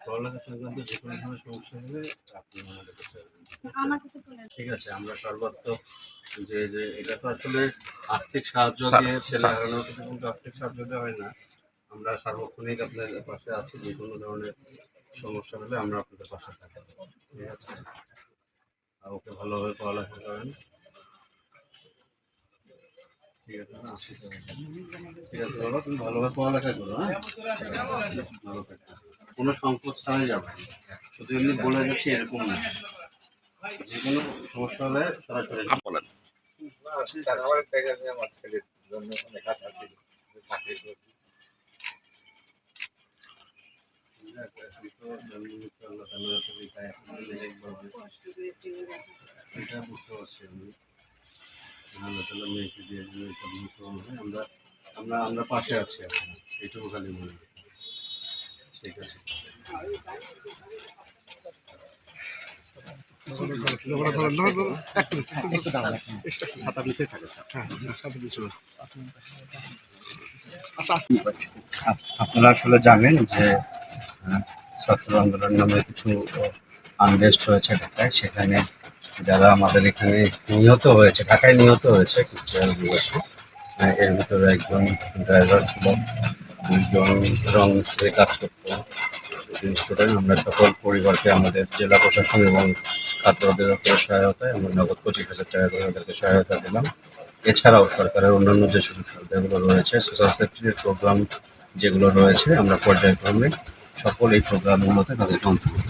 পড়ালেখা সংক্রান্ত যে কোনো ধরনের সমস্যা হলে আপনি আমাদের কাছে আসবেন। আমার কাছে চলে ঠিক আছে আমরা সর্বাত্মক যে যে এটা তো আসলে আর্থিক সাহায্য স্যার, দিয়ে ছেলে স্যার। হারানোর কিন্তু আর্থিক সাহায্য দেওয়া হয় না। আমরা সার্বক্ষণিক আপনার পাশে আছি যে কোনো ধরনের সমস্যা হলে আমরা আপনাদের পাশে থাকি। ঠিক আছে? ওকে ভালোভাবে পড়ালেখা করেন ঠিক আছে বাবা তুমি ভালোভাবে পড়ালেখা করো হ্যাঁ ভালো থাকো কোনো সংকোচ ছাড়াই যাবে। শুধু এমনি বলে যাচ্ছি এরকম না। যে কোনো সমস্যা হলে সরাসরি বলেন। এটা বুঝতে পারছি আমি। আল্লাহ তালা মেয়েকে দিয়ে দিলে সব নিতে হবে আমরা আমরা আমরা পাশে আছি এখন খালি মনে। ঠিক আছে আপ- আপনারা আসলে জানেন যে ছাত্র আন্দোলন নামে কিছু আনরেস্ট হয়েছে ঢাকায়, সেখানে যারা আমাদের এখানে নিহত হয়েছে ঢাকায় নিহত হয়েছে কুষ্টিয়ার অধিবাসী আহ, এর ভিতরে একজন ড্রাইভার ছিল একজন রং মিস্ত্রি কাজ করতো স্টুডেন্ট আমরা সকল পরিবারকে আমাদের জেলা প্রশাসন এবং ছাত্র অধিদপ্তরের সহায়তায় আমরা নগদ পঁচিশ হাজার টাকা করে ওদেরকে সহায়তা দিলাম এছাড়াও সরকারের অন্যান্য যে সুযোগ সুবিধাগুলো রয়েছে সোশ্যাল সেফটির প্রোগ্রাম যেগুলো রয়েছে আমরা পর্যায়ক্রমে সকল এই প্রোগ্রামগুলোতে তাদেরকে অন্তর্ভুক্ত।